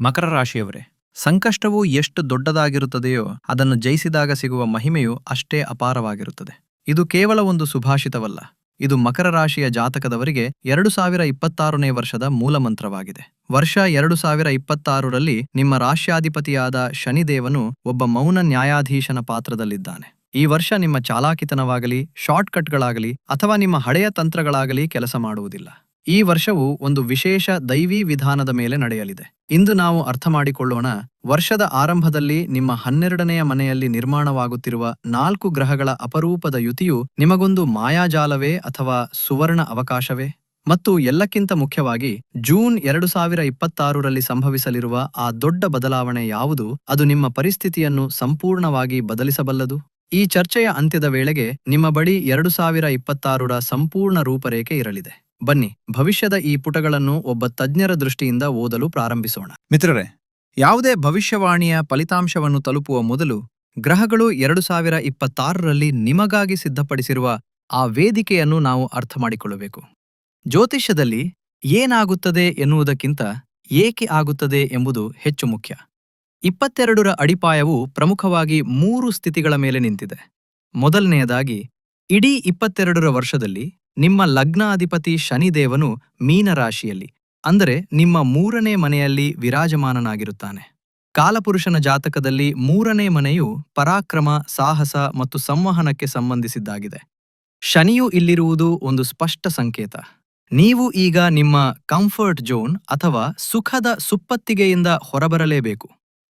ಮಕರ ರಾಶಿಯವರೇ, ಸಂಕಷ್ಟವು ಎಷ್ಟು ದೊಡ್ಡದಾಗಿರುತ್ತದೆಯೋ ಅದನ್ನು ಜಯಿಸಿದಾಗ ಸಿಗುವ ಮಹಿಮೆಯು ಅಷ್ಟೇ ಅಪಾರವಾಗಿರುತ್ತದೆ. ಇದು ಕೇವಲ ಒಂದು ಸುಭಾಷಿತವಲ್ಲ, ಇದು ಮಕರ ರಾಶಿಯ ಜಾತಕದವರಿಗೆ ಎರಡು ಸಾವಿರ ಇಪ್ಪತ್ತಾರನೇ ವರ್ಷದ ಮೂಲಮಂತ್ರವಾಗಿದೆ. ವರ್ಷ ಎರಡು ಸಾವಿರ ಇಪ್ಪತ್ತಾರರಲ್ಲಿ ನಿಮ್ಮ ರಾಶ್ಯಾಧಿಪತಿಯಾದ ಶನಿದೇವನು ಒಬ್ಬ ಮೌನ ನ್ಯಾಯಾಧೀಶನ ಪಾತ್ರದಲ್ಲಿದ್ದಾನೆ. ಈ ವರ್ಷ ನಿಮ್ಮ ಚಾಲಾಕಿತನವಾಗಲಿ, ಶಾರ್ಟ್ಕಟ್ಗಳಾಗಲಿ ಅಥವಾ ನಿಮ್ಮ ಹಳೆಯ ತಂತ್ರಗಳಾಗಲಿ ಕೆಲಸ ಮಾಡುವುದಿಲ್ಲ. ಈ ವರ್ಷವು ಒಂದು ವಿಶೇಷ ದೈವಿ ವಿಧಾನದ ಮೇಲೆ ನಡೆಯಲಿದೆ. ಇಂದು ನಾವು ಅರ್ಥ ಮಾಡಿಕೊಳ್ಳೋಣ ವರ್ಷದ ಆರಂಭದಲ್ಲಿ ನಿಮ್ಮ ಹನ್ನೆರಡನೆಯ ಮನೆಯಲ್ಲಿ ನಿರ್ಮಾಣವಾಗುತ್ತಿರುವ ನಾಲ್ಕು ಗ್ರಹಗಳ ಅಪರೂಪದ ಯುತಿಯು ನಿಮಗೊಂದು ಮಾಯಾಜಾಲವೇ ಅಥವಾ ಸುವರ್ಣ ಅವಕಾಶವೇ? ಮತ್ತು ಎಲ್ಲಕ್ಕಿಂತ ಮುಖ್ಯವಾಗಿ, ಜೂನ್ ಎರಡು ಸಾವಿರ ಇಪ್ಪತ್ತಾರರಲ್ಲಿ ಸಂಭವಿಸಲಿರುವ ಆ ದೊಡ್ಡ ಬದಲಾವಣೆ ಯಾವುದು? ಅದು ನಿಮ್ಮ ಪರಿಸ್ಥಿತಿಯನ್ನು ಸಂಪೂರ್ಣವಾಗಿ ಬದಲಿಸಬಲ್ಲದು? ಈ ಚರ್ಚೆಯ ಅಂತ್ಯದ ವೇಳೆಗೆ ನಿಮ್ಮ ಬಳಿ ಎರಡು ಸಾವಿರ ಇಪ್ಪತ್ತಾರರ ಸಂಪೂರ್ಣ ರೂಪರೇಖೆ ಇರಲಿದೆ. ಬನ್ನಿ, ಭವಿಷ್ಯದ ಈ ಪುಟಗಳನ್ನು ಒಬ್ಬ ತಜ್ಞರ ದೃಷ್ಟಿಯಿಂದ ಓದಲು ಪ್ರಾರಂಭಿಸೋಣ. ಮಿತ್ರರೇ, ಯಾವುದೇ ಭವಿಷ್ಯವಾಣಿಯ ಫಲಿತಾಂಶವನ್ನು ತಲುಪುವ ಮೊದಲು ಗ್ರಹಗಳು ಎರಡು ಸಾವಿರ ಇಪ್ಪತ್ತಾರರಲ್ಲಿ ನಿಮಗಾಗಿ ಸಿದ್ಧಪಡಿಸಿರುವ ಆ ವೇದಿಕೆಯನ್ನು ನಾವು ಅರ್ಥ ಮಾಡಿಕೊಳ್ಳಬೇಕು. ಜ್ಯೋತಿಷ್ಯದಲ್ಲಿ ಏನಾಗುತ್ತದೆ ಎನ್ನುವುದಕ್ಕಿಂತ ಏಕೆ ಆಗುತ್ತದೆ ಎಂಬುದು ಹೆಚ್ಚು ಮುಖ್ಯ. ಇಪ್ಪತ್ತೆರಡರ ಅಡಿಪಾಯವು ಪ್ರಮುಖವಾಗಿ ಮೂರು ಸ್ಥಿತಿಗಳ ಮೇಲೆ ನಿಂತಿದೆ. ಮೊದಲನೆಯದಾಗಿ, ಇಡೀ ಇಪ್ಪತ್ತೆರಡರ ವರ್ಷದಲ್ಲಿ ನಿಮ್ಮ ಲಗ್ನಾಧಿಪತಿ ಶನಿದೇವನು ಮೀನರಾಶಿಯಲ್ಲಿ, ಅಂದರೆ ನಿಮ್ಮ ಮೂರನೇ ಮನೆಯಲ್ಲಿ ವಿರಾಜಮಾನನಾಗಿರುತ್ತಾನೆ. ಕಾಲಪುರುಷನ ಜಾತಕದಲ್ಲಿ ಮೂರನೇ ಮನೆಯು ಪರಾಕ್ರಮ, ಸಾಹಸ ಮತ್ತು ಸಂವಹನಕ್ಕೆ ಸಂಬಂಧಿಸಿದ್ದಾಗಿದೆ. ಶನಿಯು ಇಲ್ಲಿರುವುದು ಒಂದು ಸ್ಪಷ್ಟ ಸಂಕೇತ. ನೀವು ಈಗ ನಿಮ್ಮ ಕಂಫರ್ಟ್ ಜೋನ್ ಅಥವಾ ಸುಖದ ಸುಪ್ಪತ್ತಿಗೆಯಿಂದ ಹೊರಬರಲೇಬೇಕು.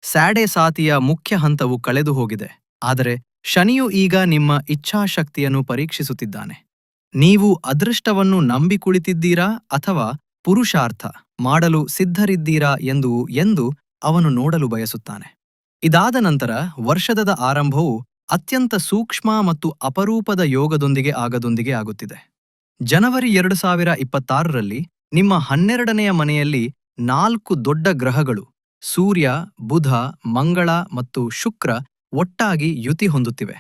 ಸ್ಯಾಡೆ ಸಾತಿಯ ಮುಖ್ಯ ಹಂತವು ಕಳೆದು ಹೋಗಿದೆ ಆದರೆ ಶನಿಯು ಈಗ ನಿಮ್ಮ ಇಚ್ಛಾಶಕ್ತಿಯನ್ನು ಪರೀಕ್ಷಿಸುತ್ತಿದ್ದಾನೆ. ನೀವು ಅದೃಷ್ಟವನ್ನು ನಂಬಿ ಕುಳಿತಿದ್ದೀರಾ ಅಥವಾ ಪುರುಷಾರ್ಥ ಮಾಡಲು ಸಿದ್ಧರಿದ್ದೀರಾ ಎಂದು ಎಂದು ಅವನು ನೋಡಲು ಬಯಸುತ್ತಾನೆ. ಇದಾದ ನಂತರ ವರ್ಷದ ಆರಂಭವು ಅತ್ಯಂತ ಸೂಕ್ಷ್ಮ ಮತ್ತು ಅಪರೂಪದ ಯೋಗದೊಂದಿಗೆ ಆಗದೊಂದಿಗೆ ಆಗುತ್ತಿದೆ. ಜನವರಿ ಎರಡು ಸಾವಿರ ಇಪ್ಪತ್ತಾರರಲ್ಲಿ ನಿಮ್ಮ ಹನ್ನೆರಡನೆಯ ಮನೆಯಲ್ಲಿ ನಾಲ್ಕು ದೊಡ್ಡ ಗ್ರಹಗಳು ಸೂರ್ಯ, ಬುಧ, ಮಂಗಳ ಮತ್ತು ಶುಕ್ರ ಒಟ್ಟಾಗಿ ಯುತಿ ಹೊಂದುತ್ತಿವೆ.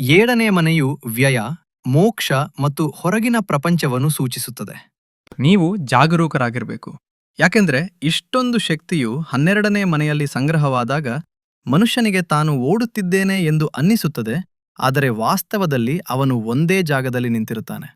ಏಳನೆಯ ಮನೆಯು ವ್ಯಯ ಮೋಕ್ಷ ಮತ್ತು ಹೊರಗಿನ ಪ್ರಪಂಚವನ್ನು ಸೂಚಿಸುತ್ತದೆ. ನೀವು ಜಾಗರೂಕರಾಗಿರಬೇಕು. ಯಾಕೆಂದ್ರೆ ಇಷ್ಟೊಂದು ಶಕ್ತಿಯು ಹನ್ನೆರಡನೇ ಮನೆಯಲ್ಲಿ ಸಂಗ್ರಹವಾದಾಗ ಮನುಷ್ಯನಿಗೆ ತಾನು ಓಡುತ್ತಿದ್ದೇನೆ ಎಂದು ಅನ್ನಿಸುತ್ತದೆ, ಆದರೆ ವಾಸ್ತವದಲ್ಲಿ ಅವನು ಒಂದೇ ಜಾಗದಲ್ಲಿ ನಿಂತಿರುತ್ತಾನೆ.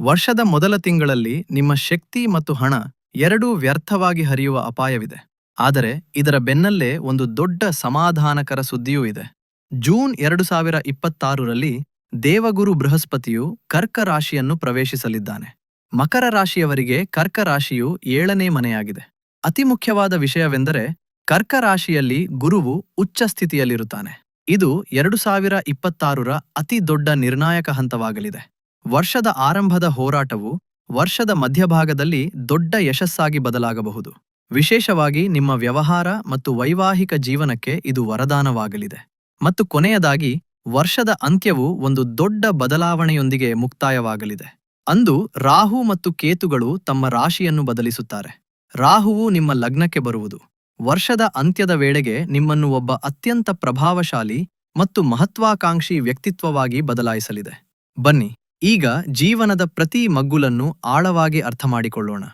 ವರ್ಷದ ಮೊದಲ ತಿಂಗಳಲ್ಲಿ ನಿಮ್ಮ ಶಕ್ತಿ ಮತ್ತು ಹಣ ಎರಡೂ ವ್ಯರ್ಥವಾಗಿ ಹರಿಯುವ ಅಪಾಯವಿದೆ. ಆದರೆ ಇದರ ಬೆನ್ನಲ್ಲೇ ಒಂದು ದೊಡ್ಡ ಸಮಾಧಾನಕರ ಸುದ್ದಿಯೂ ಇದೆ. ಜೂನ್ ಎರಡು ಸಾವಿರ ಇಪ್ಪತ್ತಾರರಲ್ಲಿ ದೇವಗುರು ಬೃಹಸ್ಪತಿಯು ಕರ್ಕ ರಾಶಿಯನ್ನು ಪ್ರವೇಶಿಸಲಿದ್ದಾನೆ. ಮಕರ ರಾಶಿಯವರಿಗೆ ಕರ್ಕ ರಾಶಿಯು ಏಳನೇ ಮನೆಯಾಗಿದೆ. ಅತಿ ಮುಖ್ಯವಾದ ವಿಷಯವೆಂದರೆ ಕರ್ಕ ರಾಶಿಯಲ್ಲಿ ಗುರುವು ಉಚ್ಚ ಸ್ಥಿತಿಯಲ್ಲಿರುತ್ತಾನೆ. ಇದು ಎರಡು ಸಾವಿರ ಇಪ್ಪತ್ತಾರರ ಅತಿ ದೊಡ್ಡ ನಿರ್ಣಾಯಕ ಹಂತವಾಗಲಿದೆ. ವರ್ಷದ ಆರಂಭದ ಹೋರಾಟವು ವರ್ಷದ ಮಧ್ಯಭಾಗದಲ್ಲಿ ದೊಡ್ಡ ಯಶಸ್ಸಾಗಿ ಬದಲಾಗಬಹುದು. ವಿಶೇಷವಾಗಿ ನಿಮ್ಮ ವ್ಯವಹಾರ ಮತ್ತು ವೈವಾಹಿಕ ಜೀವನಕ್ಕೆ ಇದು ವರದಾನವಾಗಲಿದೆ. ಮತ್ತು ಕೊನೆಯದಾಗಿ ವರ್ಷದ ಅಂತ್ಯವು ಒಂದು ದೊಡ್ಡ ಬದಲಾವಣೆಯೊಂದಿಗೆ ಮುಕ್ತಾಯವಾಗಲಿದೆ. ಅಂದು ರಾಹು ಮತ್ತು ಕೇತುಗಳು ತಮ್ಮ ರಾಶಿಯನ್ನು ಬದಲಿಸುತ್ತಾರೆ. ರಾಹುವು ನಿಮ್ಮ ಲಗ್ನಕ್ಕೆ ಬರುವುದು. ವರ್ಷದ ಅಂತ್ಯದ ವೇಳೆಗೆ ನಿಮ್ಮನ್ನು ಒಬ್ಬ ಅತ್ಯಂತ ಪ್ರಭಾವಶಾಲಿ ಮತ್ತು ಮಹತ್ವಾಕಾಂಕ್ಷಿ ವ್ಯಕ್ತಿತ್ವವಾಗಿ ಬದಲಾಯಿಸಲಿದೆ. ಬನ್ನಿ, ಈಗ ಜೀವನದ ಪ್ರತಿ ಮಗ್ಗುಲನ್ನು ಆಳವಾಗಿ ಅರ್ಥಮಾಡಿಕೊಳ್ಳೋಣ.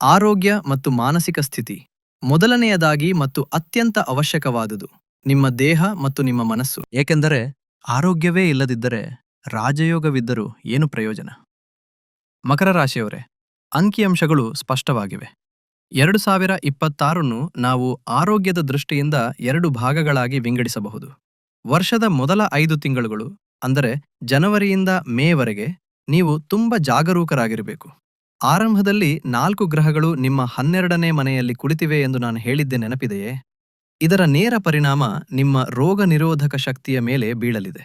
ಆರೋಗ್ಯ ಮತ್ತು ಮಾನಸಿಕ ಸ್ಥಿತಿ. ಮೊದಲನೆಯದಾಗಿ ಮತ್ತು ಅತ್ಯಂತ ಅವಶ್ಯಕವಾದುದು, ನಿಮ್ಮ ದೇಹ ಮತ್ತು ನಿಮ್ಮ ಮನಸ್ಸು. ಏಕೆಂದರೆ ಆರೋಗ್ಯವೇ ಇಲ್ಲದಿದ್ದರೆ ರಾಜಯೋಗವಿದ್ದರೂ ಏನು ಪ್ರಯೋಜನ? ಮಕರ ರಾಶಿಯವರೇ, ಅಂಕಿಅಂಶಗಳು ಸ್ಪಷ್ಟವಾಗಿವೆ. ಎರಡು ಸಾವಿರ ಇಪ್ಪತ್ತಾರನ್ನು ನಾವು ಆರೋಗ್ಯದ ದೃಷ್ಟಿಯಿಂದ ಎರಡು ಭಾಗಗಳಾಗಿ ವಿಂಗಡಿಸಬಹುದು. ವರ್ಷದ ಮೊದಲ ಐದು ತಿಂಗಳುಗಳು, ಅಂದರೆ ಜನವರಿಯಿಂದ ಮೇವರೆಗೆ ನೀವು ತುಂಬ ಜಾಗರೂಕರಾಗಿರಬೇಕು. ಆರಂಭದಲ್ಲಿ ನಾಲ್ಕು ಗ್ರಹಗಳು ನಿಮ್ಮ ಹನ್ನೆರಡನೇ ಮನೆಯಲ್ಲಿ ಕುಳಿತಿವೆ ಎಂದು ನಾನು ಹೇಳಿದ್ದೆ ನೆನಪಿದೆಯೇ? ಇದರ ನೇರ ಪರಿಣಾಮ ನಿಮ್ಮ ರೋಗ ನಿರೋಧಕ ಶಕ್ತಿಯ ಮೇಲೆ ಬೀಳಲಿದೆ.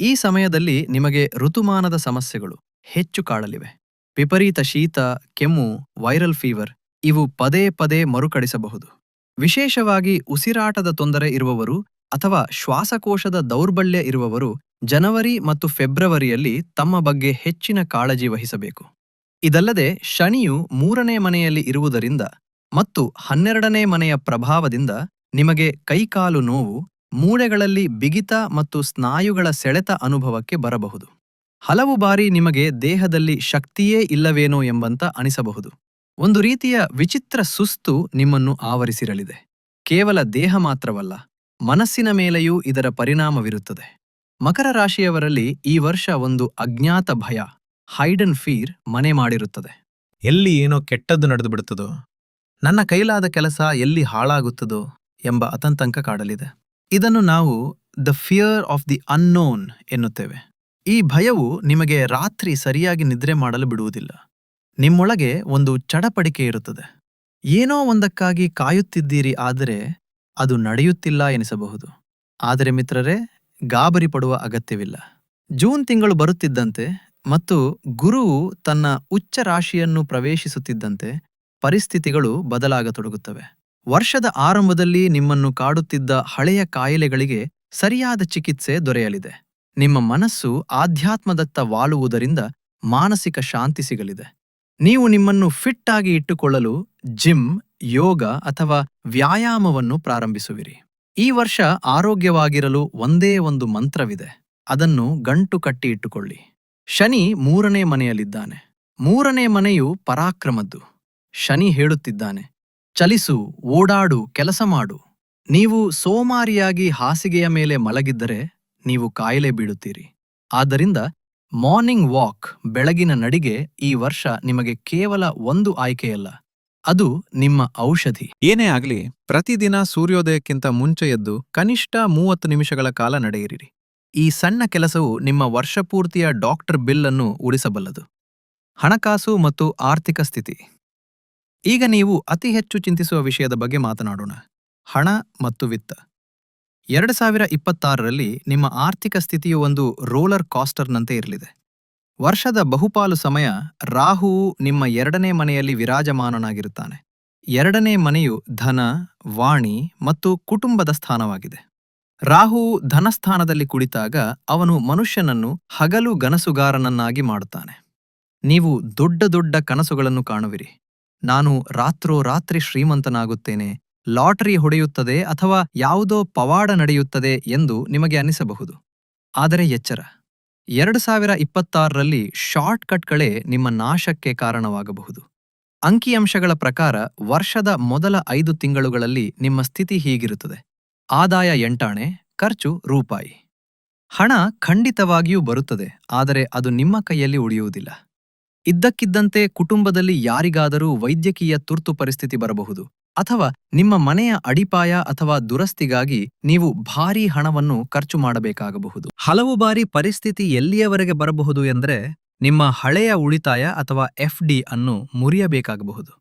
ಈ ಸಮಯದಲ್ಲಿ ನಿಮಗೆ ಋತುಮಾನದ ಸಮಸ್ಯೆಗಳು ಹೆಚ್ಚು ಕಾಡಲಿವೆ. ವಿಪರೀತ ಶೀತ, ಕೆಮ್ಮು ವೈರಲ್ ಫೀವರ್ ಇವು ಪದೇ ಪದೇ ಮರುಕಳಿಸಬಹುದು. ವಿಶೇಷವಾಗಿ ಉಸಿರಾಟದ ತೊಂದರೆ ಇರುವವರು ಅಥವಾ ಶ್ವಾಸಕೋಶದ ದೌರ್ಬಲ್ಯ ಇರುವವರು ಜನವರಿ ಮತ್ತು ಫೆಬ್ರವರಿಯಲ್ಲಿ ತಮ್ಮ ಬಗ್ಗೆ ಹೆಚ್ಚಿನ ಕಾಳಜಿ ವಹಿಸಬೇಕು. ಇದಲ್ಲದೆ ಶನಿಯು ಮೂರನೇ ಮನೆಯಲ್ಲಿ ಇರುವುದರಿಂದ ಮತ್ತು ಹನ್ನೆರಡನೇ ಮನೆಯ ಪ್ರಭಾವದಿಂದ ನಿಮಗೆ ಕೈಕಾಲು ನೋವು ಮೂಳೆಗಳಲ್ಲಿ ಬಿಗಿತ ಮತ್ತು ಸ್ನಾಯುಗಳ ಸೆಳೆತ ಅನುಭವಕ್ಕೆ ಬರಬಹುದು. ಹಲವು ಬಾರಿ ನಿಮಗೆ ದೇಹದಲ್ಲಿ ಶಕ್ತಿಯೇ ಇಲ್ಲವೇನೋ ಎಂಬಂತ ಅನಿಸಬಹುದು. ಒಂದು ರೀತಿಯ ವಿಚಿತ್ರ ಸುಸ್ತು ನಿಮ್ಮನ್ನು ಆವರಿಸಿರಲಿದೆ. ಕೇವಲ ದೇಹ ಮಾತ್ರವಲ್ಲ, ಮನಸ್ಸಿನ ಮೇಲೆಯೂ ಇದರ ಪರಿಣಾಮವಿರುತ್ತದೆ. ಮಕರ ರಾಶಿಯವರಲ್ಲಿ ಈ ವರ್ಷ ಒಂದು ಅಜ್ಞಾತ ಭಯ ಹೈಡನ್ ಫೀರ್ ಮನೆ ಮಾಡಿರುತ್ತದೆ. ಎಲ್ಲಿ ಏನೋ ಕೆಟ್ಟದ್ದು ನಡೆದು ಬಿಡುತ್ತದೋ ನನ್ನ ಕೈಲಾದ ಕೆಲಸ ಎಲ್ಲಿ ಹಾಳಾಗುತ್ತದೋ ಎಂಬ ಅತಂತಂಕ ಕಾಡಲಿದೆ. ಇದನ್ನು ನಾವು the fear of the unknown ಎನ್ನುತ್ತೇವೆ. ಈ ಭಯವು ನಿಮಗೆ ರಾತ್ರಿ ಸರಿಯಾಗಿ ನಿದ್ರೆ ಮಾಡಲು ಬಿಡುವುದಿಲ್ಲ. ನಿಮ್ಮೊಳಗೆ ಒಂದು ಚಡಪಡಿಕೆ ಇರುತ್ತದೆ. ಏನೋ ಒಂದಕ್ಕಾಗಿ ಕಾಯುತ್ತಿದ್ದೀರಿ ಆದರೆ ಅದು ನಡೆಯುತ್ತಿಲ್ಲ ಎನಿಸಬಹುದು. ಆದರೆ ಮಿತ್ರರೇ, ಗಾಬರಿ ಪಡುವ ಅಗತ್ಯವಿಲ್ಲ. ಜೂನ್ ತಿಂಗಳು ಬರುತ್ತಿದ್ದಂತೆ ಮತ್ತು ಗುರುವು ತನ್ನ ಉಚ್ಚ ರಾಶಿಯನ್ನು ಪ್ರವೇಶಿಸುತ್ತಿದ್ದಂತೆ ಪರಿಸ್ಥಿತಿಗಳು ಬದಲಾಗತೊಡಗುತ್ತವೆ. ವರ್ಷದ ಆರಂಭದಲ್ಲಿ ನಿಮ್ಮನ್ನು ಕಾಡುತ್ತಿದ್ದ ಹಳೆಯ ಕಾಯಿಲೆಗಳಿಗೆ ಸರಿಯಾದ ಚಿಕಿತ್ಸೆ ದೊರೆಯಲಿದೆ. ನಿಮ್ಮ ಮನಸ್ಸು ಆಧ್ಯಾತ್ಮದತ್ತ ವಾಲುವುದರಿಂದ ಮಾನಸಿಕ ಶಾಂತಿ ಸಿಗಲಿದೆ. ನೀವು ನಿಮ್ಮನ್ನು ಫಿಟ್ ಆಗಿ ಇಟ್ಟುಕೊಳ್ಳಲು ಜಿಮ್, ಯೋಗ ಅಥವಾ ವ್ಯಾಯಾಮವನ್ನು ಪ್ರಾರಂಭಿಸುವಿರಿ. ಈ ವರ್ಷ ಆರೋಗ್ಯವಾಗಿರಲು ಒಂದೇ ಒಂದು ಮಂತ್ರವಿದೆ. ಅದನ್ನು ಗಂಟು ಕಟ್ಟಿ ಇಟ್ಟುಕೊಳ್ಳಿ. ಶನಿ ಮೂರನೇ ಮನೆಯಲ್ಲಿದ್ದಾನೆ. ಮೂರನೇ ಮನೆಯು ಪರಾಕ್ರಮದ್ದು. ಶನಿ ಹೇಳುತ್ತಿದ್ದಾನೆ ಚಲಿಸು, ಓಡಾಡು, ಕೆಲಸ ಮಾಡು. ನೀವು ಸೋಮಾರಿಯಾಗಿ ಹಾಸಿಗೆಯ ಮೇಲೆ ಮಲಗಿದ್ದರೆ ನೀವು ಕಾಯಿಲೆ ಬೀಳುತ್ತೀರಿ. ಆದ್ದರಿಂದ ಮಾರ್ನಿಂಗ್ ವಾಕ್ ಬೆಳಗಿನ ನಡಿಗೆ ಈ ವರ್ಷ ನಿಮಗೆ ಕೇವಲ ಒಂದು ಆಯ್ಕೆಯಲ್ಲ, ಅದು ನಿಮ್ಮ ಔಷಧಿ. ಏನೇ ಆಗಲಿ, ಪ್ರತಿದಿನ ಸೂರ್ಯೋದಯಕ್ಕಿಂತ ಮುಂಚೆ ಎದ್ದು ಕನಿಷ್ಠ ಮೂವತ್ತು ನಿಮಿಷಗಳ ಕಾಲ ನಡೆಯಿರಿ. ಈ ಸಣ್ಣ ಕೆಲಸವು ನಿಮ್ಮ ವರ್ಷಪೂರ್ತಿಯ ಡಾಕ್ಟರ್ ಬಿಲ್ ಅನ್ನು ಉಳಿಸಬಲ್ಲದು. ಹಣಕಾಸು ಮತ್ತು ಆರ್ಥಿಕ ಸ್ಥಿತಿ. ಈಗ ನೀವು ಅತಿ ಹೆಚ್ಚು ಚಿಂತಿಸುವ ವಿಷಯದ ಬಗ್ಗೆ ಮಾತನಾಡೋಣ. ಹಣ ಮತ್ತು ವಿತ್ತ. ಎರಡು ಸಾವಿರ ಇಪ್ಪತ್ತಾರರಲ್ಲಿ ನಿಮ್ಮ ಆರ್ಥಿಕ ಸ್ಥಿತಿಯು ಒಂದು ರೋಲರ್ ಕಾಸ್ಟರ್ನಂತೆ ಇರಲಿದೆ. ವರ್ಷದ ಬಹುಪಾಲು ಸಮಯ ರಾಹುವು ನಿಮ್ಮ ಎರಡನೇ ಮನೆಯಲ್ಲಿ ವಿರಾಜಮಾನನಾಗಿರುತ್ತಾನೆ. ಎರಡನೇ ಮನೆಯು ಧನ, ವಾಣಿ ಮತ್ತು ಕುಟುಂಬದ ಸ್ಥಾನವಾಗಿದೆ. ರಾಹುವು ಧನಸ್ಥಾನದಲ್ಲಿ ಕುಳಿತಾಗ ಅವನು ಮನುಷ್ಯನನ್ನು ಹಗಲು ಗನಸುಗಾರನನ್ನಾಗಿ ಮಾಡುತ್ತಾನೆ. ನೀವು ದೊಡ್ಡ ದೊಡ್ಡ ಕನಸುಗಳನ್ನು ಕಾಣುವಿರಿ. ನಾನು ರಾತ್ರೋ ರಾತ್ರಿ ಶ್ರೀಮಂತನಾಗುತ್ತೇನೆ. ಲಾಟರಿ ಹೊಡೆಯುತ್ತದೆ ಅಥವಾ ಯಾವುದೋ ಪವಾಡ ನಡೆಯುತ್ತದೆ ಎಂದು ನಿಮಗೆ ಅನಿಸಬಹುದು. ಆದರೆ ಎಚ್ಚರ. ಎರಡು ಸಾವಿರ ಇಪ್ಪತ್ತಾರರಲ್ಲಿ ಶಾರ್ಟ್ಕಟ್ಗಳೇ ನಿಮ್ಮ ನಾಶಕ್ಕೆ ಕಾರಣವಾಗಬಹುದು. ಅಂಕಿಅಂಶಗಳ ಪ್ರಕಾರ ವರ್ಷದ ಮೊದಲ ಐದು ತಿಂಗಳುಗಳಲ್ಲಿ ನಿಮ್ಮ ಸ್ಥಿತಿ ಹೀಗಿರುತ್ತದೆ. ಆದಾಯ ಎಂಟಾಣೆ, ಖರ್ಚು ರೂಪಾಯಿ. ಹಣ ಖಂಡಿತವಾಗಿಯೂ ಬರುತ್ತದೆ, ಆದರೆ ಅದು ನಿಮ್ಮ ಕೈಯಲ್ಲಿ ಉಳಿಯುವುದಿಲ್ಲ. ಇದ್ದಕ್ಕಿದ್ದಂತೆ ಕುಟುಂಬದಲ್ಲಿ ಯಾರಿಗಾದರೂ ವೈದ್ಯಕೀಯ ತುರ್ತು ಪರಿಸ್ಥಿತಿ ಬರಬಹುದು. ಅಥವಾ ನಿಮ್ಮ ಮನೆಯ ಅಡಿಪಾಯ ಅಥವಾ ದುರಸ್ತಿಗಾಗಿ ನೀವು ಭಾರೀ ಹಣವನ್ನು ಖರ್ಚು ಮಾಡಬೇಕಾಗಬಹುದು. ಹಲವು ಬಾರಿ ಪರಿಸ್ಥಿತಿ ಎಲ್ಲಿಯವರೆಗೆ ಬರಬಹುದು ಎಂದರೆ ನಿಮ್ಮ ಹಳೆಯ ಉಳಿತಾಯ ಅಥವಾ ಎಫ್ ಡಿ ಅನ್ನು ಮುರಿಯಬೇಕಾಗಬಹುದು.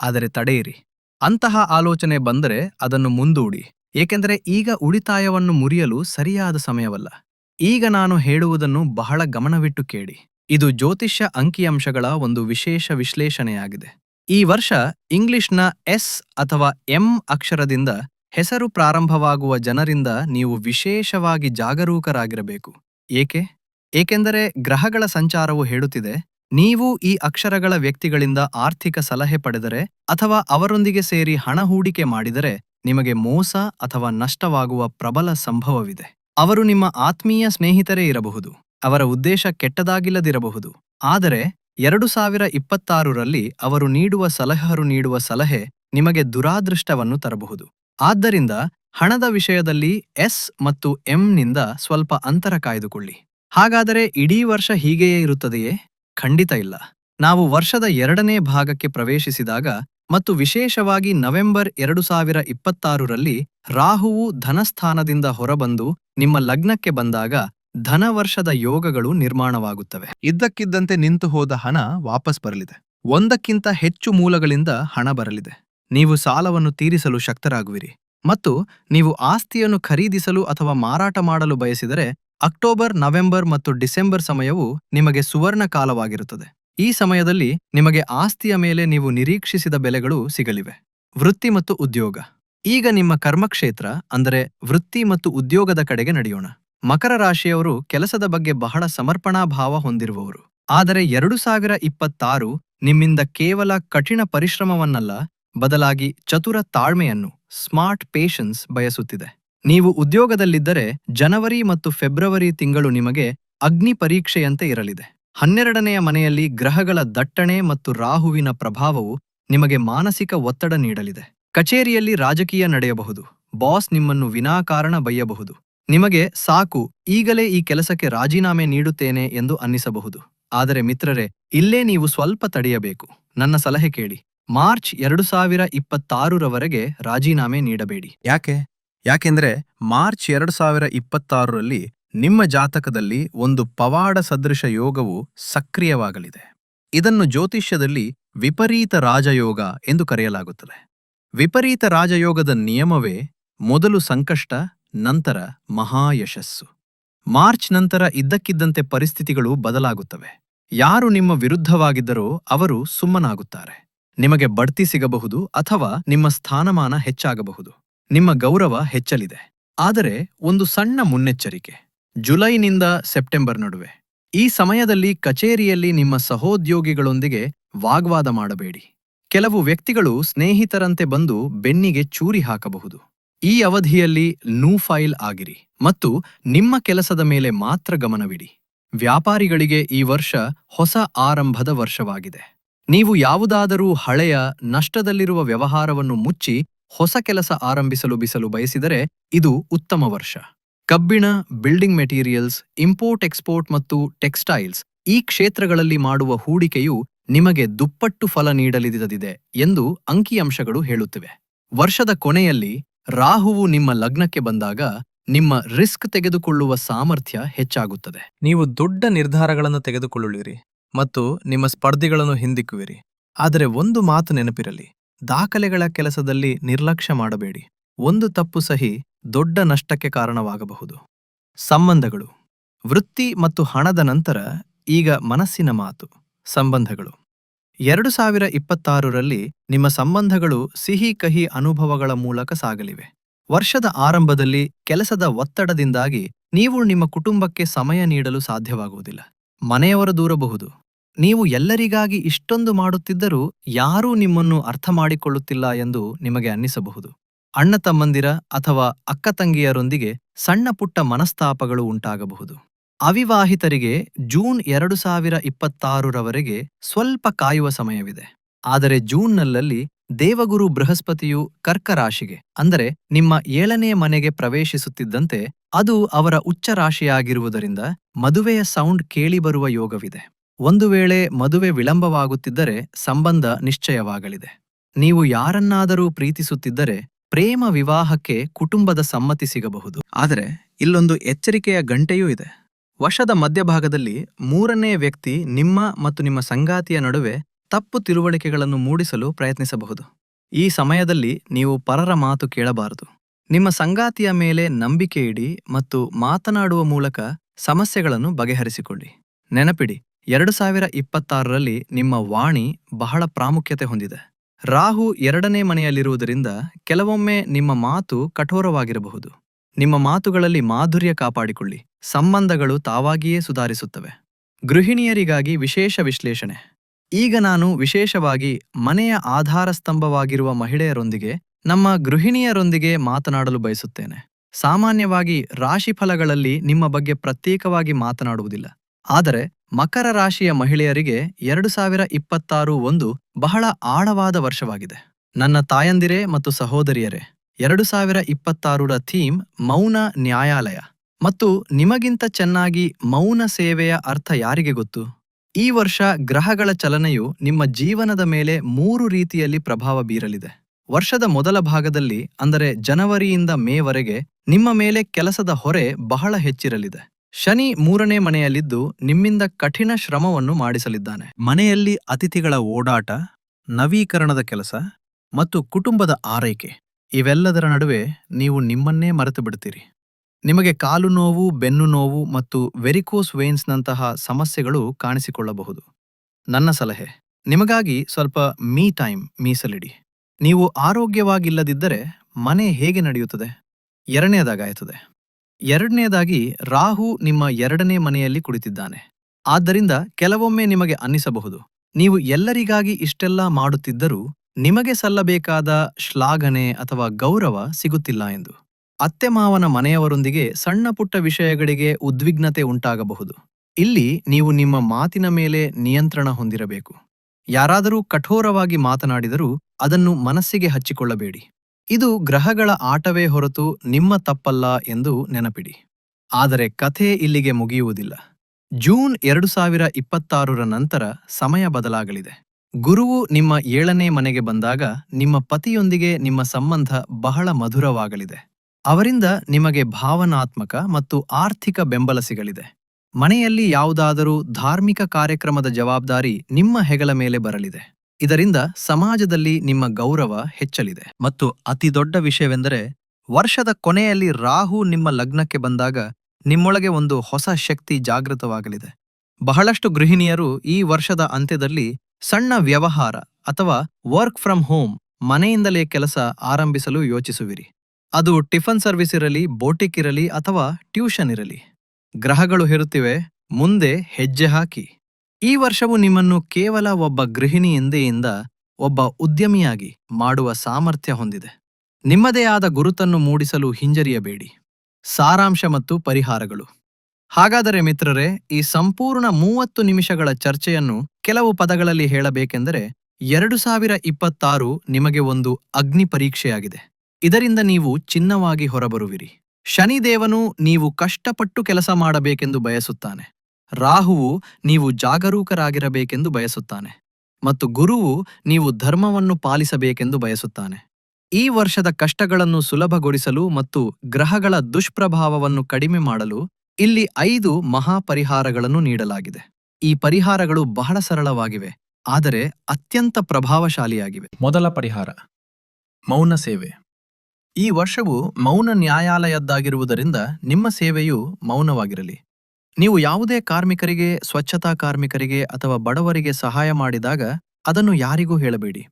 ಆದರೆ ತಡೆಯಿರಿ. ಅಂತಹ ಆಲೋಚನೆ ಬಂದರೆ ಅದನ್ನು ಮುಂದೂಡಿ. ಏಕೆಂದರೆ ಈಗ ಉಳಿತಾಯವನ್ನು ಮುರಿಯಲು ಸರಿಯಾದ ಸಮಯವಲ್ಲ. ಈಗ ನಾನು ಹೇಳುವುದನ್ನು ಬಹಳ ಗಮನವಿಟ್ಟು ಕೇಳಿ. ಇದು ಜ್ಯೋತಿಷ್ಯ ಅಂಕಿಅಂಶಗಳ ಒಂದು ವಿಶೇಷ ವಿಶ್ಲೇಷಣೆಯಾಗಿದೆ. ಈ ವರ್ಷ ಇಂಗ್ಲಿಷ್ನ ಎಸ್ ಅಥವಾ ಎಂ ಅಕ್ಷರದಿಂದ ಹೆಸರು ಪ್ರಾರಂಭವಾಗುವ ಜನರಿಂದ ನೀವು ವಿಶೇಷವಾಗಿ ಜಾಗರೂಕರಾಗಿರಬೇಕು. ಏಕೆ? ಏಕೆಂದರೆ ಗ್ರಹಗಳ ಸಂಚಾರವು ಹೇಳುತ್ತಿದೆ, ನೀವು ಈ ಅಕ್ಷರಗಳ ವ್ಯಕ್ತಿಗಳಿಂದ ಆರ್ಥಿಕ ಸಲಹೆ ಪಡೆದರೆ ಅಥವಾ ಅವರೊಂದಿಗೆ ಸೇರಿ ಹಣ ಹೂಡಿಕೆ ಮಾಡಿದರೆ ನಿಮಗೆ ಮೋಸ ಅಥವಾ ನಷ್ಟವಾಗುವ ಪ್ರಬಲ ಸಂಭವವಿದೆ. ಅವರು ನಿಮ್ಮ ಆತ್ಮೀಯ ಸ್ನೇಹಿತರೇ ಇರಬಹುದು. ಅವರ ಉದ್ದೇಶ ಕೆಟ್ಟದಾಗಿಲ್ಲದಿರಬಹುದು. ಆದರೆ ಎರಡು ಸಾವಿರ ಇಪ್ಪತ್ತಾರರಲ್ಲಿ ಅವರು ನೀಡುವ ಸಲಹರು ನೀಡುವ ಸಲಹೆ ನಿಮಗೆ ದುರಾದೃಷ್ಟವನ್ನು ತರಬಹುದು. ಆದ್ದರಿಂದ, ಹಣದ ವಿಷಯದಲ್ಲಿ ಎಸ್ ಮತ್ತು ಎಂನಿಂದ ಸ್ವಲ್ಪ ಅಂತರ ಕಾಯ್ದುಕೊಳ್ಳಿ. ಹಾಗಾದರೆ ಇಡೀ ವರ್ಷ ಹೀಗೆಯೇ ಇರುತ್ತದೆಯೇ? ಖಂಡಿತ ಇಲ್ಲ. ನಾವು ವರ್ಷದ ಎರಡನೇ ಭಾಗಕ್ಕೆ ಪ್ರವೇಶಿಸಿದಾಗ ಮತ್ತು ವಿಶೇಷವಾಗಿ ನವೆಂಬರ್ ಎರಡು ಸಾವಿರ ಇಪ್ಪತ್ತಾರರಲ್ಲಿ ರಾಹುವು ಧನಸ್ಥಾನದಿಂದ ಹೊರಬಂದು ನಿಮ್ಮ ಲಗ್ನಕ್ಕೆ ಬಂದಾಗ ಧನವರ್ಷದ ಯೋಗಗಳು ನಿರ್ಮಾಣವಾಗುತ್ತವೆ. ಇದ್ದಕ್ಕಿದ್ದಂತೆ ನಿಂತು ಹೋದ ಹಣ ವಾಪಸ್ ಬರಲಿದೆ. ಒಂದಕ್ಕಿಂತ ಹೆಚ್ಚು ಮೂಲಗಳಿಂದ ಹಣ ಬರಲಿದೆ. ನೀವು ಸಾಲವನ್ನು ತೀರಿಸಲು ಶಕ್ತರಾಗುವಿರಿ. ಮತ್ತು ನೀವು ಆಸ್ತಿಯನ್ನು ಖರೀದಿಸಲು ಅಥವಾ ಮಾರಾಟ ಮಾಡಲು ಬಯಸಿದರೆ ಅಕ್ಟೋಬರ್, ನವೆಂಬರ್ ಮತ್ತು ಡಿಸೆಂಬರ್ ಸಮಯವು ನಿಮಗೆ ಸುವರ್ಣ ಕಾಲವಾಗಿರುತ್ತದೆ. ಈ ಸಮಯದಲ್ಲಿ ನಿಮಗೆ ಆಸ್ತಿಯ ಮೇಲೆ ನೀವು ನಿರೀಕ್ಷಿಸಿದ ಬೆಲೆಗಳು ಸಿಗಲಿವೆ. ವೃತ್ತಿ ಮತ್ತು ಉದ್ಯೋಗ. ಈಗ ನಿಮ್ಮ ಕರ್ಮಕ್ಷೇತ್ರ, ಅಂದರೆ ವೃತ್ತಿ ಮತ್ತು ಉದ್ಯೋಗದ ಕಡೆಗೆ ನಡೆಯೋಣ. ಮಕರ ರಾಶಿಯವರು ಕೆಲಸದ ಬಗ್ಗೆ ಬಹಳ ಸಮರ್ಪಣಾ ಭಾವ ಹೊಂದಿರುವವರು. ಆದರೆ ಎರಡು ಸಾವಿರ ಇಪ್ಪತ್ತಾರು ನಿಮ್ಮಿಂದ ಕೇವಲ ಕಠಿಣ ಪರಿಶ್ರಮವನ್ನಲ್ಲ, ಬದಲಾಗಿ ಚತುರ ತಾಳ್ಮೆಯನ್ನು, ಸ್ಮಾರ್ಟ್ ಪೇಷನ್ಸ್ ಬಯಸುತ್ತಿದೆ. ನೀವು ಉದ್ಯೋಗದಲ್ಲಿದ್ದರೆ ಜನವರಿ ಮತ್ತು ಫೆಬ್ರವರಿ ತಿಂಗಳು ನಿಮಗೆ ಅಗ್ನಿ ಪರೀಕ್ಷೆಯಂತೆ ಇರಲಿದೆ. ಹನ್ನೆರಡನೆಯ ಮನೆಯಲ್ಲಿ ಗ್ರಹಗಳ ದಟ್ಟಣೆ ಮತ್ತು ರಾಹುವಿನ ಪ್ರಭಾವವು ನಿಮಗೆ ಮಾನಸಿಕ ಒತ್ತಡ ನೀಡಲಿದೆ. ಕಚೇರಿಯಲ್ಲಿ ರಾಜಕೀಯ ನಡೆಯಬಹುದು. ಬಾಸ್ ನಿಮ್ಮನ್ನು ವಿನಾಕಾರಣ ಬೈಯಬಹುದು. ನಿಮಗೆ ಸಾಕು, ಈಗಲೇ ಈ ಕೆಲಸಕ್ಕೆ ರಾಜೀನಾಮೆ ನೀಡುತ್ತೇನೆ ಎಂದು ಅನ್ನಿಸಬಹುದು. ಆದರೆ ಮಿತ್ರರೇ, ಇಲ್ಲೇ ನೀವು ಸ್ವಲ್ಪ ತಡೆಯಬೇಕು. ನನ್ನ ಸಲಹೆ ಕೇಳಿ. ಮಾರ್ಚ್ ಎರಡು ಸಾವಿರ ಇಪ್ಪತ್ತಾರರವರೆಗೆ ರಾಜೀನಾಮೆ ನೀಡಬೇಡಿ. ಯಾಕೆ? ಯಾಕೆಂದ್ರೆ ಮಾರ್ಚ್ ಎರಡು ಸಾವಿರ ಇಪ್ಪತ್ತಾರರಲ್ಲಿ ನಿಮ್ಮ ಜಾತಕದಲ್ಲಿ ಒಂದು ಪವಾಡ ಸದೃಶ ಯೋಗವು ಸಕ್ರಿಯವಾಗಲಿದೆ. ಇದನ್ನು ಜ್ಯೋತಿಷ್ಯದಲ್ಲಿ ವಿಪರೀತ ರಾಜಯೋಗ ಎಂದು ಕರೆಯಲಾಗುತ್ತದೆ. ವಿಪರೀತ ರಾಜಯೋಗದ ನಿಯಮವೇ ಮೊದಲು ಸಂಕಷ್ಟ ನಂತರ ಮಹಾಯಶಸ್ಸು. ಮಾರ್ಚ್ ನಂತರ ಇದ್ದಕ್ಕಿದ್ದಂತೆ ಪರಿಸ್ಥಿತಿಗಳು ಬದಲಾಗುತ್ತವೆ. ಯಾರು ನಿಮ್ಮ ವಿರುದ್ಧವಾಗಿದ್ದರೋ ಅವರು ಸುಮ್ಮನಾಗುತ್ತಾರೆ. ನಿಮಗೆ ಬಡ್ತಿ ಸಿಗಬಹುದು ಅಥವಾ ನಿಮ್ಮ ಸ್ಥಾನಮಾನ ಹೆಚ್ಚಾಗಬಹುದು. ನಿಮ್ಮ ಗೌರವ ಹೆಚ್ಚಲಿದೆ. ಆದರೆ ಒಂದು ಸಣ್ಣ ಮುನ್ನೆಚ್ಚರಿಕೆ. ಜುಲೈನಿಂದ ಸೆಪ್ಟೆಂಬರ್ ನಡುವೆ. ಈ ಸಮಯದಲ್ಲಿ ಕಚೇರಿಯಲ್ಲಿ ನಿಮ್ಮ ಸಹೋದ್ಯೋಗಿಗಳೊಂದಿಗೆ ವಾಗ್ವಾದ ಮಾಡಬೇಡಿ. ಕೆಲವು ವ್ಯಕ್ತಿಗಳು ಸ್ನೇಹಿತರಂತೆ ಬಂದು ಬೆನ್ನಿಗೆ ಚೂರಿ ಹಾಕಬಹುದು. ಈ ಅವಧಿಯಲ್ಲಿ ನೂ ಫೈಲ್ ಆಗಿರಿ ಮತ್ತು ನಿಮ್ಮ ಕೆಲಸದ ಮೇಲೆ ಮಾತ್ರ ಗಮನವಿಡಿ. ವ್ಯಾಪಾರಿಗಳಿಗೆ ಈ ವರ್ಷ ಹೊಸ ಆರಂಭದ ವರ್ಷವಾಗಿದೆ. ನೀವು ಯಾವುದಾದರೂ ಹಳೆಯ, ನಷ್ಟದಲ್ಲಿರುವ ವ್ಯವಹಾರವನ್ನು ಮುಚ್ಚಿ ಹೊಸ ಕೆಲಸ ಆರಂಭಿಸಲು ಬಿಸಲು ಬಯಸಿದರೆ ಇದು ಉತ್ತಮ ವರ್ಷ. ಕಬ್ಬಿಣ, ಬಿಲ್ಡಿಂಗ್ ಮೆಟೀರಿಯಲ್ಸ್, ಇಂಪೋರ್ಟ್, ಎಕ್ಸ್ಪೋರ್ಟ್ ಮತ್ತು ಟೆಕ್ಸ್ಟೈಲ್ಸ್ ಈ ಕ್ಷೇತ್ರಗಳಲ್ಲಿ ಮಾಡುವ ಹೂಡಿಕೆಯು ನಿಮಗೆ ದುಪ್ಪಟ್ಟು ಫಲ ನೀಡಲಿದಿದೆ ಎಂದು ಅಂಕಿಅಂಶಗಳು ಹೇಳುತ್ತಿವೆ. ವರ್ಷದ ಕೊನೆಯಲ್ಲಿ ರಾಹುವು ನಿಮ್ಮ ಲಗ್ನಕ್ಕೆ ಬಂದಾಗ ನಿಮ್ಮ ರಿಸ್ಕ್ ತೆಗೆದುಕೊಳ್ಳುವ ಸಾಮರ್ಥ್ಯ ಹೆಚ್ಚಾಗುತ್ತದೆ. ನೀವು ದೊಡ್ಡ ನಿರ್ಧಾರಗಳನ್ನು ತೆಗೆದುಕೊಳ್ಳುವಿರಿ ಮತ್ತು ನಿಮ್ಮ ಸ್ಪರ್ಧಿಗಳನ್ನು ಹಿಂದಿಕ್ಕುವಿರಿ. ಆದರೆ ಒಂದು ಮಾತು ನೆನಪಿರಲಿ, ದಾಖಲೆಗಳ ಕೆಲಸದಲ್ಲಿ ನಿರ್ಲಕ್ಷ್ಯ ಮಾಡಬೇಡಿ. ಒಂದು ತಪ್ಪು ಸಹಿ ದೊಡ್ಡ ನಷ್ಟಕ್ಕೆ ಕಾರಣವಾಗಬಹುದು. ಸಂಬಂಧಗಳು. ವೃತ್ತಿ ಮತ್ತು ಹಣದ ನಂತರ ಈಗ ಮನಸ್ಸಿನ ಮಾತು, ಸಂಬಂಧಗಳು. ಎರಡು ಸಾವಿರ ಇಪ್ಪತ್ತಾರರಲ್ಲಿ ನಿಮ್ಮ ಸಂಬಂಧಗಳು ಸಿಹಿ ಕಹಿ ಅನುಭವಗಳ ಮೂಲಕ ಸಾಗಲಿವೆ. ವರ್ಷದ ಆರಂಭದಲ್ಲಿ ಕೆಲಸದ ಒತ್ತಡದಿಂದಾಗಿ ನೀವು ನಿಮ್ಮ ಕುಟುಂಬಕ್ಕೆ ಸಮಯ ನೀಡಲು ಸಾಧ್ಯವಾಗುವುದಿಲ್ಲ. ಮನೆಯವರ ದೂರಬಹುದು. ನೀವು ಎಲ್ಲರಿಗಾಗಿ ಇಷ್ಟೊಂದು ಮಾಡುತ್ತಿದ್ದರೂ ಯಾರೂ ನಿಮ್ಮನ್ನು ಅರ್ಥ ಮಾಡಿಕೊಳ್ಳುತ್ತಿಲ್ಲ ಎಂದು ನಿಮಗೆ ಅನ್ನಿಸಬಹುದು. ಅಣ್ಣ ತಮ್ಮಂದಿರ ಅಥವಾ ಅಕ್ಕ ತಂಗಿಯರೊಂದಿಗೆ ಸಣ್ಣ ಪುಟ್ಟ ಮನಸ್ತಾಪಗಳು ಉಂಟಾಗಬಹುದು. ಅವಿವಾಹಿತರಿಗೆ ಜೂನ್ ಎರಡು ಸಾವಿರ ಇಪ್ಪತ್ತಾರರವರೆಗೆ ಸ್ವಲ್ಪ ಕಾಯುವ ಸಮಯವಿದೆ. ಆದರೆ ಜೂನ್ನಲ್ಲಲ್ಲಿ ದೇವಗುರು ಬೃಹಸ್ಪತಿಯು ಕರ್ಕರಾಶಿಗೆ, ಅಂದರೆ ನಿಮ್ಮ ಏಳನೇ ಮನೆಗೆ ಪ್ರವೇಶಿಸುತ್ತಿದ್ದಂತೆ ಅದು ಅವರ ಉಚ್ಚ ರಾಶಿಯಾಗಿರುವುದರಿಂದ ಮದುವೆಯ ಸೌಂಡ್ ಕೇಳಿಬರುವ ಯೋಗವಿದೆ. ಒಂದು ವೇಳೆ ಮದುವೆ ವಿಳಂಬವಾಗುತ್ತಿದ್ದರೆ ಸಂಬಂಧ ನಿಶ್ಚಯವಾಗಲಿದೆ. ನೀವು ಯಾರನ್ನಾದರೂ ಪ್ರೀತಿಸುತ್ತಿದ್ದರೆ ಪ್ರೇಮ ವಿವಾಹಕ್ಕೆ ಕುಟುಂಬದ ಸಮ್ಮತಿ ಸಿಗಬಹುದು. ಆದರೆ ಇಲ್ಲೊಂದು ಎಚ್ಚರಿಕೆಯ ಗಂಟೆಯೂ ಇದೆ. ವಶದ ಮಧ್ಯಭಾಗದಲ್ಲಿ ಮೂರನೇ ವ್ಯಕ್ತಿ ನಿಮ್ಮ ಮತ್ತು ನಿಮ್ಮ ಸಂಗಾತಿಯ ನಡುವೆ ತಪ್ಪು ತಿಳುವಳಿಕೆಗಳನ್ನು ಮೂಡಿಸಲು ಪ್ರಯತ್ನಿಸಬಹುದು. ಈ ಸಮಯದಲ್ಲಿ ನೀವು ಪರರ ಮಾತು ಕೇಳಬಾರದು. ನಿಮ್ಮ ಸಂಗಾತಿಯ ಮೇಲೆ ನಂಬಿಕೆ ಇಡಿ ಮತ್ತು ಮಾತನಾಡುವ ಮೂಲಕ ಸಮಸ್ಯೆಗಳನ್ನು ಬಗೆಹರಿಸಿಕೊಳ್ಳಿ. ನೆನಪಿಡಿ, ಎರಡು ಸಾವಿರ ಇಪ್ಪತ್ತಾರರಲ್ಲಿ ನಿಮ್ಮ ವಾಣಿ ಬಹಳ ಪ್ರಾಮುಖ್ಯತೆ ಹೊಂದಿದೆ. ರಾಹು ಎರಡನೇ ಮನೆಯಲ್ಲಿರುವುದರಿಂದ ಕೆಲವೊಮ್ಮೆ ನಿಮ್ಮ ಮಾತು ಕಠೋರವಾಗಿರಬಹುದು. ನಿಮ್ಮ ಮಾತುಗಳಲ್ಲಿ ಮಾಧುರ್ಯ ಕಾಪಾಡಿಕೊಳ್ಳಿ. ಸಂಬಂಧಗಳು ತಾವಾಗಿಯೇ ಸುಧಾರಿಸುತ್ತವೆ. ಗೃಹಿಣಿಯರಿಗಾಗಿ ವಿಶೇಷ ವಿಶ್ಲೇಷಣೆ. ಈಗ ನಾನು ವಿಶೇಷವಾಗಿ ಮನೆಯ ಆಧಾರ ಸ್ತಂಭವಾಗಿರುವ ಮಹಿಳೆಯರೊಂದಿಗೆ, ನಮ್ಮ ಗೃಹಿಣಿಯರೊಂದಿಗೆ ಮಾತನಾಡಲು ಬಯಸುತ್ತೇನೆ. ಸಾಮಾನ್ಯವಾಗಿ ರಾಶಿಫಲಗಳಲ್ಲಿ ನಿಮ್ಮ ಬಗ್ಗೆ ಪ್ರತ್ಯೇಕವಾಗಿ ಮಾತನಾಡುವುದಿಲ್ಲ. ಆದರೆ, ಮಕರ ರಾಶಿಯ ಮಹಿಳೆಯರಿಗೆ ಎರಡು ಸಾವಿರ ಇಪ್ಪತ್ತಾರು ಒಂದು ಬಹಳ ಆಳವಾದ ವರ್ಷವಾಗಿದೆ. ನನ್ನ ತಾಯಂದಿರೇ ಮತ್ತು ಸಹೋದರಿಯರೇ ಎರಡು ಸಾವಿರ ಇಪ್ಪತ್ತಾರರ ಥೀಮ್ ಮೌನ ನ್ಯಾಯಾಲಯ. ಮತ್ತು ನಿಮಗಿಂತ ಚೆನ್ನಾಗಿ ಮೌನ ಸೇವೆಯ ಅರ್ಥ ಯಾರಿಗೆ ಗೊತ್ತು? ಈ ವರ್ಷ ಗ್ರಹಗಳ ಚಲನೆಯು ನಿಮ್ಮ ಜೀವನದ ಮೇಲೆ ಮೂರು ರೀತಿಯಲ್ಲಿ ಪ್ರಭಾವ ಬೀರಲಿದೆ. ವರ್ಷದ ಮೊದಲ ಭಾಗದಲ್ಲಿ, ಅಂದರೆ ಜನವರಿಯಿಂದ ಮೇವರೆಗೆ ನಿಮ್ಮ ಮೇಲೆ ಕೆಲಸದ ಹೊರೆ ಬಹಳ ಹೆಚ್ಚಿರಲಿದೆ. ಶನಿ ಮೂರನೇ ಮನೆಯಲ್ಲಿದ್ದು ನಿಮ್ಮಿಂದ ಕಠಿಣ ಶ್ರಮವನ್ನು ಮಾಡಿಸಲಿದ್ದಾನೆ. ಮನೆಯಲ್ಲಿ ಅತಿಥಿಗಳ ಓಡಾಟ, ನವೀಕರಣದ ಕೆಲಸ, ಮತ್ತು ಕುಟುಂಬದ ಆರೈಕೆ. ಇವೆಲ್ಲದರ ನಡುವೆ ನೀವು ನಿಮ್ಮನ್ನೇ ಮರೆತು ಬಿಡ್ತೀರಿ ನಿಮಗೆ ಕಾಲು ನೋವು ಬೆನ್ನು ನೋವು ಮತ್ತು ವೆರಿಕೋಸ್ ವೇನ್ಸ್ನಂತಹ ಸಮಸ್ಯೆಗಳು ಕಾಣಿಸಿಕೊಳ್ಳಬಹುದು. ನನ್ನ ಸಲಹೆ, ನಿಮಗಾಗಿ ಸ್ವಲ್ಪ ಮೀ ಟೈಮ್ ಮೀಸಲಿಡಿ. ನೀವು ಆರೋಗ್ಯವಾಗಿಲ್ಲದಿದ್ದರೆ ಮನೆ ಹೇಗೆ ನಡೆಯುತ್ತದೆ? ಎರಡನೇದಾಗಾಯ್ತದೆ. ಎರಡನೇದಾಗಿ, ರಾಹು ನಿಮ್ಮ ಎರಡನೇ ಮನೆಯಲ್ಲಿ ಕುಳಿತಿದ್ದಾನೆ. ಆದ್ದರಿಂದ ಕೆಲವೊಮ್ಮೆ ನಿಮಗೆ ಅನ್ನಿಸಬಹುದು. ನೀವು ಎಲ್ಲರಿಗಾಗಿ ಇಷ್ಟೆಲ್ಲ ಮಾಡುತ್ತಿದ್ದರೂ ನಿಮಗೆ ಸಲ್ಲಬೇಕಾದ ಶ್ಲಾಘನೆ ಅಥವಾ ಗೌರವ ಸಿಗುತ್ತಿಲ್ಲ ಎಂದು. ಅತ್ತೆ ಮಾವನ ಮನೆಯವರೊಂದಿಗೆ ಸಣ್ಣ ಪುಟ್ಟ ವಿಷಯಗಳಿಗೆ ಉದ್ವಿಗ್ನತೆ ಉಂಟಾಗಬಹುದು. ಇಲ್ಲಿ ನೀವು ನಿಮ್ಮ ಮಾತಿನ ಮೇಲೆ ನಿಯಂತ್ರಣ ಹೊಂದಿರಬೇಕು. ಯಾರಾದರೂ ಕಠೋರವಾಗಿ ಮಾತನಾಡಿದರೂ ಅದನ್ನು ಮನಸ್ಸಿಗೆ ಹಚ್ಚಿಕೊಳ್ಳಬೇಡಿ. ಇದು ಗ್ರಹಗಳ ಆಟವೇ ಹೊರತು ನಿಮ್ಮ ತಪ್ಪಲ್ಲ ಎಂದು ನೆನಪಿಡಿ. ಆದರೆ ಕಥೆ ಇಲ್ಲಿಗೆ ಮುಗಿಯುವುದಿಲ್ಲ. ಜೂನ್ ಎರಡು ಸಾವಿರ ಇಪ್ಪತ್ತಾರರ ನಂತರ ಸಮಯ ಬದಲಾಗಲಿದೆ. ಗುರುವು ನಿಮ್ಮ ಏಳನೇ ಮನೆಗೆ ಬಂದಾಗ ನಿಮ್ಮ ಪತಿಯೊಂದಿಗೆ ನಿಮ್ಮ ಸಂಬಂಧ ಬಹಳ ಮಧುರವಾಗಲಿದೆ. ಅವರಿಂದ ನಿಮಗೆ ಭಾವನಾತ್ಮಕ ಮತ್ತು ಆರ್ಥಿಕ ಬೆಂಬಲ ಸಿಗಲಿದೆ. ಮನೆಯಲ್ಲಿ ಯಾವುದಾದರೂ ಧಾರ್ಮಿಕ ಕಾರ್ಯಕ್ರಮದ ಜವಾಬ್ದಾರಿ ನಿಮ್ಮ ಹೆಗಲ ಮೇಲೆ ಬರಲಿದೆ. ಇದರಿಂದ ಸಮಾಜದಲ್ಲಿ ನಿಮ್ಮ ಗೌರವ ಹೆಚ್ಚಲಿದೆ. ಮತ್ತು ಅತಿದೊಡ್ಡ ವಿಷಯವೆಂದರೆ, ವರ್ಷದ ಕೊನೆಯಲ್ಲಿ ರಾಹು ನಿಮ್ಮ ಲಗ್ನಕ್ಕೆ ಬಂದಾಗ ನಿಮ್ಮೊಳಗೆ ಒಂದು ಹೊಸ ಶಕ್ತಿ ಜಾಗೃತವಾಗಲಿದೆ. ಬಹಳಷ್ಟು ಗೃಹಿಣಿಯರು ಈ ವರ್ಷದ ಅಂತ್ಯದಲ್ಲಿ ಸಣ್ಣ ವ್ಯವಹಾರ ಅಥವಾ ವರ್ಕ್ ಫ್ರಮ್ ಹೋಮ್ ಮನೆಯಿಂದಲೇ ಕೆಲಸ ಆರಂಭಿಸಲು ಯೋಚಿಸುವಿರಿ. ಅದು ಟಿಫನ್ ಸರ್ವಿಸ್ ಇರಲಿ, ಬೋಟಿಕ್ ಇರಲಿ ಅಥವಾ ಟ್ಯೂಷನ್ ಇರಲಿ. ಗ್ರಹಗಳು ಹೇರುತ್ತಿವೆ, ಮುಂದೆ ಹೆಜ್ಜೆ ಹಾಕಿ. ಈ ವರ್ಷವು ನಿಮ್ಮನ್ನು ಕೇವಲ ಒಬ್ಬ ಗೃಹಿಣಿಯಿಂದೆಯಿಂದ ಒಬ್ಬ ಉದ್ಯಮಿಯಾಗಿ ಮಾಡುವ ಸಾಮರ್ಥ್ಯ ಹೊಂದಿದೆ. ನಿಮ್ಮದೇ ಆದ ಗುರುತನ್ನು ಮೂಡಿಸಲು ಹಿಂಜರಿಯಬೇಡಿ. ಸಾರಾಂಶ ಮತ್ತು ಪರಿಹಾರಗಳು. ಹಾಗಾದರೆ ಮಿತ್ರರೇ, ಈ ಸಂಪೂರ್ಣ ಮೂವತ್ತು ನಿಮಿಷಗಳ ಚರ್ಚೆಯನ್ನು ಕೆಲವು ಪದಗಳಲ್ಲಿ ಹೇಳಬೇಕೆಂದರೆ, ಎರಡು ಸಾವಿರ ಇಪ್ಪತ್ತಾರು ನಿಮಗೆ ಒಂದು ಅಗ್ನಿ ಪರೀಕ್ಷೆಯಾಗಿದೆ. ಇದರಿಂದ ನೀವು ಚಿನ್ನವಾಗಿ ಹೊರಬರುವಿರಿ. ಶನಿದೇವನು ನೀವು ಕಷ್ಟಪಟ್ಟು ಕೆಲಸ ಮಾಡಬೇಕೆಂದು ಬಯಸುತ್ತಾನೆ. ರಾಹುವು ನೀವು ಜಾಗರೂಕರಾಗಿರಬೇಕೆಂದು ಬಯಸುತ್ತಾನೆ. ಮತ್ತು ಗುರುವು ನೀವು ಧರ್ಮವನ್ನು ಪಾಲಿಸಬೇಕೆಂದು ಬಯಸುತ್ತಾನೆ. ಈ ವರ್ಷದ ಕಷ್ಟಗಳನ್ನು ಸುಲಭಗೊಳಿಸಲು ಮತ್ತು ಗ್ರಹಗಳ ದುಷ್ಪ್ರಭಾವವನ್ನು ಕಡಿಮೆ ಮಾಡಲು ಇಲ್ಲಿ ಐದು ಮಹಾಪರಿಹಾರಗಳನ್ನು ನೀಡಲಾಗಿದೆ. ಈ ಪರಿಹಾರಗಳು ಬಹಳ ಸರಳವಾಗಿವೆ, ಆದರೆ ಅತ್ಯಂತ ಪ್ರಭಾವಶಾಲಿಯಾಗಿವೆ. ಮೊದಲ ಪರಿಹಾರ, ಮೌನ ಸೇವೆ. ಈ ವರ್ಷವು ಮೌನ ನ್ಯಾಯಾಲಯದ್ದಾಗಿರುವುದರಿಂದ ನಿಮ್ಮ ಸೇವೆಯು ಮೌನವಾಗಿರಲಿ. ನೀವು ಯಾವುದೇ ಕಾರ್ಮಿಕರಿಗೆ, ಸ್ವಚ್ಛತಾ ಕಾರ್ಮಿಕರಿಗೆ ಅಥವಾ ಬಡವರಿಗೆ ಸಹಾಯ ಮಾಡಿದಾಗ ಅದನ್ನು ಯಾರಿಗೂ ಹೇಳಬೇಡಿ.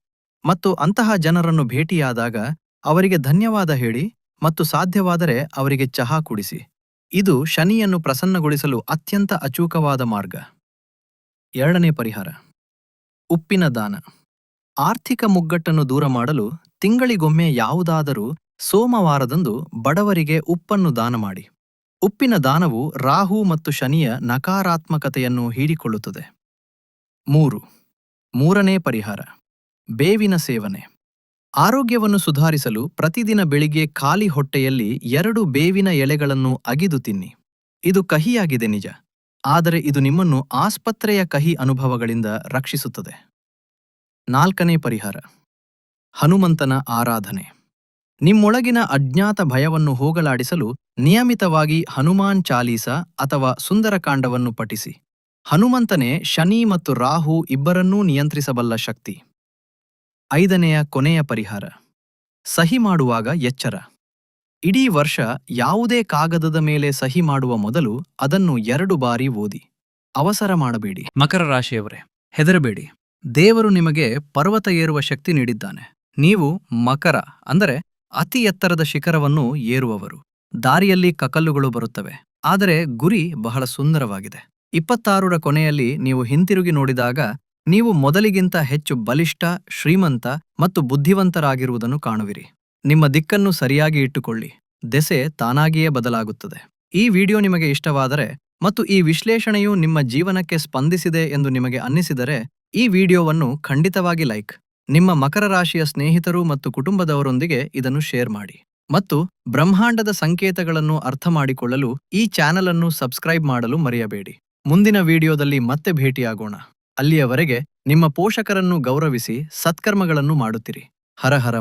ಮತ್ತು ಅಂತಹ ಜನರನ್ನು ಭೇಟಿಯಾದಾಗ ಅವರಿಗೆ ಧನ್ಯವಾದ ಹೇಳಿ ಮತ್ತು ಸಾಧ್ಯವಾದರೆ ಅವರಿಗೆ ಚಹಾ ಕುಡಿಸಿ. ಇದು ಶನಿಯನ್ನು ಪ್ರಸನ್ನಗೊಳಿಸಲು ಅತ್ಯಂತ ಅಚೂಕವಾದ ಮಾರ್ಗ. ಎರಡನೇ ಪರಿಹಾರ. ಉಪ್ಪಿನ ದಾನ. ಆರ್ಥಿಕ ಮುಗ್ಗಟ್ಟನ್ನು ದೂರ ಮಾಡಲು ತಿಂಗಳಿಗೊಮ್ಮೆ ಯಾವುದಾದರೂ ಸೋಮವಾರದಂದು ಬಡವರಿಗೆ ಉಪ್ಪನ್ನು ದಾನ ಮಾಡಿ. ಉಪ್ಪಿನ ದಾನವು ರಾಹು ಮತ್ತು ಶನಿಯ ನಕಾರಾತ್ಮಕತೆಯನ್ನು ಹೀರಿಕೊಳ್ಳುತ್ತದೆ ಮೂರು. ಮೂರನೇ ಪರಿಹಾರ. ಬೇವಿನ ಸೇವನೆ. ಆರೋಗ್ಯವನ್ನು ಸುಧಾರಿಸಲು ಪ್ರತಿದಿನ ಬೆಳಿಗ್ಗೆ ಖಾಲಿ ಹೊಟ್ಟೆಯಲ್ಲಿ ಎರಡು ಬೇವಿನ ಎಲೆಗಳನ್ನು ಅಗಿದು ತಿನ್ನಿ. ಇದು ಕಹಿಯಾಗಿದೆ ನಿಜ. ಆದರೆ ಇದು ನಿಮ್ಮನ್ನು ಆಸ್ಪತ್ರೆಯ ಕಹಿ ಅನುಭವಗಳಿಂದ ರಕ್ಷಿಸುತ್ತದೆ. ನಾಲ್ಕನೇ ಪರಿಹಾರ. ಹನುಮಂತನ ಆರಾಧನೆ. ನಿಮ್ಮೊಳಗಿನ ಅಜ್ಞಾತ ಭಯವನ್ನು ಹೋಗಲಾಡಿಸಲು ನಿಯಮಿತವಾಗಿ ಹನುಮಾನ್ ಚಾಲೀಸ ಅಥವಾ ಸುಂದರಕಾಂಡವನ್ನು ಪಠಿಸಿ. ಹನುಮಂತನೇ ಶನಿ ಮತ್ತು ರಾಹು ಇಬ್ಬರನ್ನೂ ನಿಯಂತ್ರಿಸಬಲ್ಲ ಶಕ್ತಿ. ಐದನೆಯ ಕೊನೆಯ ಪರಿಹಾರ. ಸಹಿ ಮಾಡುವಾಗ ಎಚ್ಚರ. ಇಡೀ ವರ್ಷ ಯಾವುದೇ ಕಾಗದದ ಮೇಲೆ ಸಹಿ ಮಾಡುವ ಮೊದಲು ಅದನ್ನು ಎರಡು ಬಾರಿ ಓದಿ. ಅವಸರ ಮಾಡಬೇಡಿ. ಮಕರ ರಾಶಿಯವರೇ, ಹೆದರಬೇಡಿ. ದೇವರು ನಿಮಗೆ ಪರ್ವತ ಏರುವ ಶಕ್ತಿ ನೀಡಿದ್ದಾನೆ. ನೀವು ಮಕರ, ಅಂದರೆ ಅತಿ ಎತ್ತರದ ಶಿಖರವನ್ನು ಏರುವವರು. ದಾರಿಯಲ್ಲಿ ಕಕಲ್ಲುಗಳು ಬರುತ್ತವೆ. ಆದರೆ ಗುರಿ ಬಹಳ ಸುಂದರವಾಗಿದೆ. ಇಪ್ಪತ್ತಾರರ ಕೊನೆಯಲ್ಲಿ ನೀವು ಹಿಂತಿರುಗಿ ನೋಡಿದಾಗ ನೀವು ಮೊದಲಿಗಿಂತ ಹೆಚ್ಚು ಬಲಿಷ್ಠ, ಶ್ರೀಮಂತ ಮತ್ತು ಬುದ್ಧಿವಂತರಾಗಿರುವುದನ್ನು ಕಾಣುವಿರಿ. ನಿಮ್ಮ ದಿಕ್ಕನ್ನು ಸರಿಯಾಗಿ ಇಟ್ಟುಕೊಳ್ಳಿ. ದೆಸೆ ತಾನಾಗಿಯೇ ಬದಲಾಗುತ್ತದೆ. ಈ ವಿಡಿಯೋ ನಿಮಗೆ ಇಷ್ಟವಾದರೆ ಮತ್ತು ಈ ವಿಶ್ಲೇಷಣೆಯು ನಿಮ್ಮ ಜೀವನಕ್ಕೆ ಸ್ಪಂದಿಸಿದೆ ಎಂದು ನಿಮಗೆ ಅನ್ನಿಸಿದರೆ ಈ ವಿಡಿಯೋವನ್ನು ಖಂಡಿತವಾಗಿ ಲೈಕ್. ನಿಮ್ಮ ಮಕರ ರಾಶಿಯ ಸ್ನೇಹಿತರು ಮತ್ತು ಕುಟುಂಬದವರೊಂದಿಗೆ ಇದನ್ನು ಶೇರ್ ಮಾಡಿ. ಮತ್ತು ಬ್ರಹ್ಮಾಂಡದ ಸಂಕೇತಗಳನ್ನು ಅರ್ಥ ಮಾಡಿಕೊಳ್ಳಲು ಈ ಚಾನೆಲ್ ಅನ್ನು ಸಬ್ಸ್ಕ್ರೈಬ್ ಮಾಡಲು ಮರೆಯಬೇಡಿ. ಮುಂದಿನ ವಿಡಿಯೋದಲ್ಲಿ ಮತ್ತೆ ಭೇಟಿಯಾಗೋಣ. ಅಲ್ಲಿಯವರೆಗೆ ನಿಮ್ಮ ಪೋಷಕರನ್ನು ಗೌರವಿಸಿ ಸತ್ಕರ್ಮಗಳನ್ನು ಮಾಡುತ್ತಿರಿ. ಹರ ಹರ